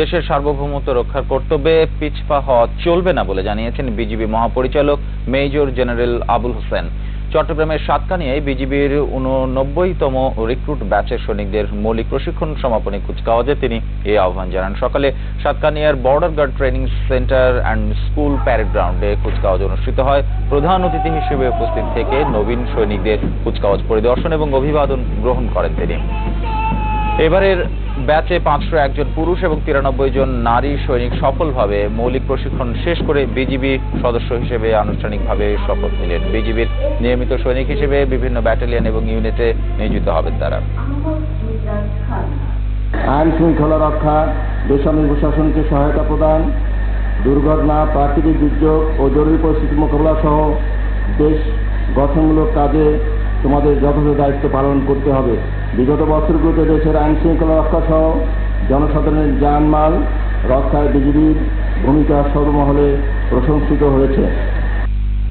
দেশের সার্বভৌমত্ব রক্ষার কর্তব্যে পিছপা হওয়া চলবে না বলে জানিয়েছেন বিজিবি মহাপরিচালক মেজর জেনারেল আবুল হোসেন। চট্টগ্রামের সাতকানিয়ায় বিজিবির উননব্বইতম রিক্রুট ব্যাচের সৈনিকদের মৌলিক প্রশিক্ষণ সমাপনী কুচকাওয়াজে তিনি এই আহ্বান জানান। সকালে সাতকানিয়ার border guard training centre and school parade গ্রাউন্ডে কুচকাওয়াজ অনুষ্ঠিত হয়। প্রধান অতিথি হিসেবে উপস্থিত থেকে নবীন সৈনিকদের কুচকাওয়াজ পরিদর্শন এবং অভিবাদন গ্রহণ করেন তিনি। এবারের ব্যাচে পাঁচশো একজন পুরুষ এবং তিরানব্বই জন নারী সৈনিক সফলভাবে মৌলিক প্রশিক্ষণ শেষ করে বিজিবি সদস্য হিসেবে আনুষ্ঠানিকভাবে শপথ নিলেন। বিজিবির নিয়মিত সৈনিক হিসেবে বিভিন্ন ব্যাটালিয়ন এবং ইউনিটে নিয়োজিত হবেন তারা। আইন শৃঙ্খলা রক্ষা, বেসামরিক প্রশাসনকে সহায়তা প্রদান, দুর্ঘটনা, প্রাকৃতিক দুর্যোগ ও জরুরি পরিস্থিতি মোকাবিলা সহ দেশ গঠনমূলক কাজে তোমাদের যথাযথ দায়িত্ব পালন করতে হবে। বিগত বছরগুলোতে দেশের আইন শৃঙ্খলা রক্ষা সহ জনসাধারণের জানমাল রক্ষায় বিজিবির ভূমিকা সর্বমহলে প্রশংসিত হয়েছে।